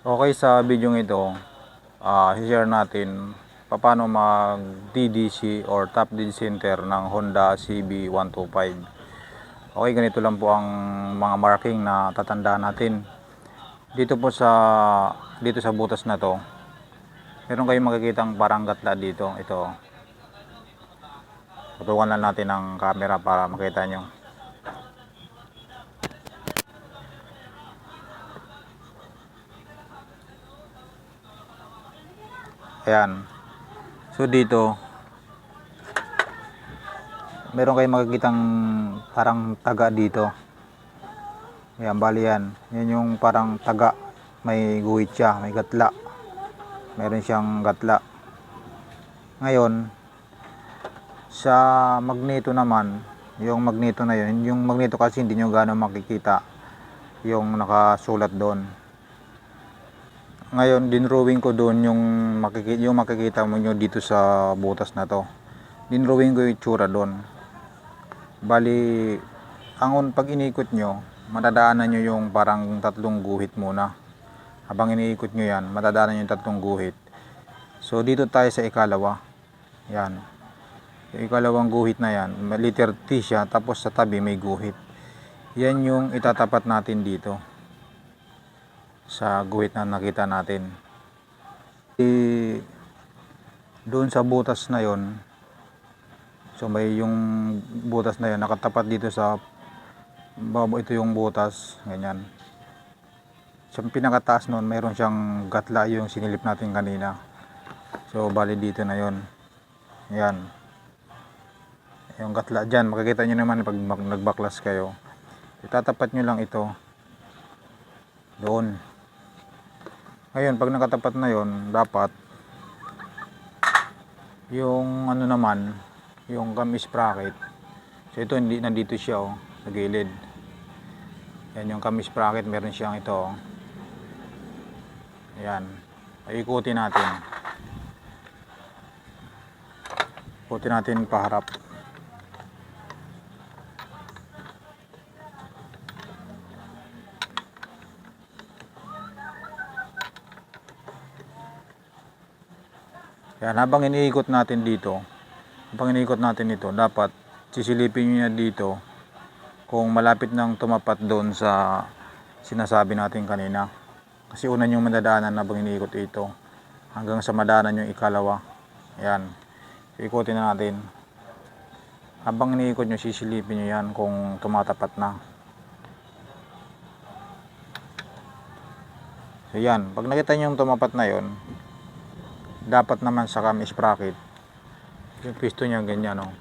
Okay, sa video ito, ah share natin paano mag DDC or top dead center ng Honda CB125. Okay, ganito lang po ang mga marking na tatandaan natin. Dito po sa dito sa butas na to, meron kayong makikitang parang gatla dito. Ito. Tutukan lang natin ng camera para makita nyo. Ayan. So dito, meron kayong makikitang parang taga dito. Ayan, bali yan. Yan yung parang taga. May guhit siya, may gatla. Meron siyang gatla. Ngayon, sa magneto naman, yung magneto na yun, yung magneto kasi hindi nyo gano'ng makikita yung nakasulat doon. Ngayon, dinrowing ko doon yung makikita, yung makikita mo nyo dito sa butas na to. Dinrowing ko yung itsura doon. Bali, ang pag inikot nyo, matadaanan nyo yung parang tatlong guhit muna. Habang iniikot nyo yan, matadaanan nyo yung tatlong guhit. So, dito tayo sa ikalawa. Yan. Yung ikalawang guhit na yan, letter T siya, tapos sa tabi may guhit. Yan yung itatapat natin dito sa guhit na nakita natin. Eh, doon sa butas na yon so may yung butas na yon nakatapat dito sa babo ito yung butas ganyan. Sa pinakataas noon mayroon siyang gatla yung sinilip natin kanina. So bali dito na yon. Yan yung gatla dyan makikita nyo naman pag nagbaklas kayo. Itatapat nyo lang ito. Doon ngayon, pag nakatapat na yon dapat yung ano naman, yung gum sprocket. So ito hindi nandito siya oh, sa gilid. Yan yung gum sprocket, meron siyang ito. Ayan. Ikutin natin. Ikutin natin paharap. Yan, habang iniikot natin dito, habang iniikot natin ito, dapat sisilipin nyo dito kung malapit nang tumapat doon sa sinasabi natin kanina. Kasi una yung madadaanan habang iniikot ito hanggang sa madaanan yung ikalawa. Yan. Ikutin na natin. Habang iniikot nyo, sisilipin nyo yan kung tumatapat na. So yan, pag nakita nyo yung tumapat na yon dapat naman sa cam sprocket yung pisto niya ganyan oh.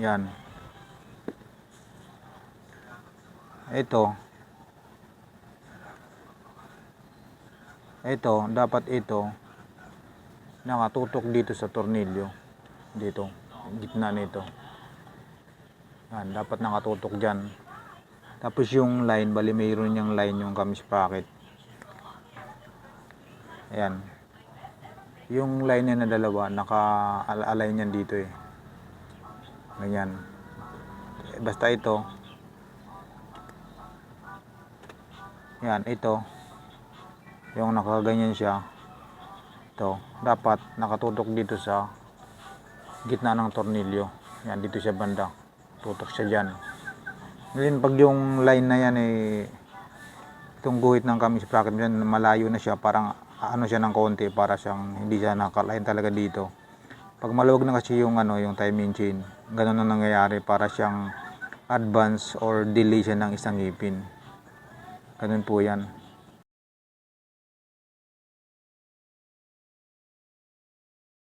yan. Ito. Ito dapat ito. Nakatutok dito sa tornilyo. Dito gitna nito. Yan dapat nakatutok dyan. Tapos yung line bali mayroon niyang line yung cam sprocket Ayan. Yung line niya na dalawa, naka-align yan dito eh. Ganyan. Basta ito. Yan, ito. Yung nakaganyan siya. Ito. Dapat nakatutok dito sa gitna ng tornilyo. Yan, dito siya banda. Tutok siya dyan. Ngayon, pag yung line na yan eh, itong guhit ng kami sprocket yan, malayo na siya, parang ano siya ng konti para siyang hindi siya nakalain talaga dito. Pag maluwag na kasi yung ano yung timing chain, ganun na nangyayari para siyang advance or delay siya ng isang ngipin. Ganun po 'yan.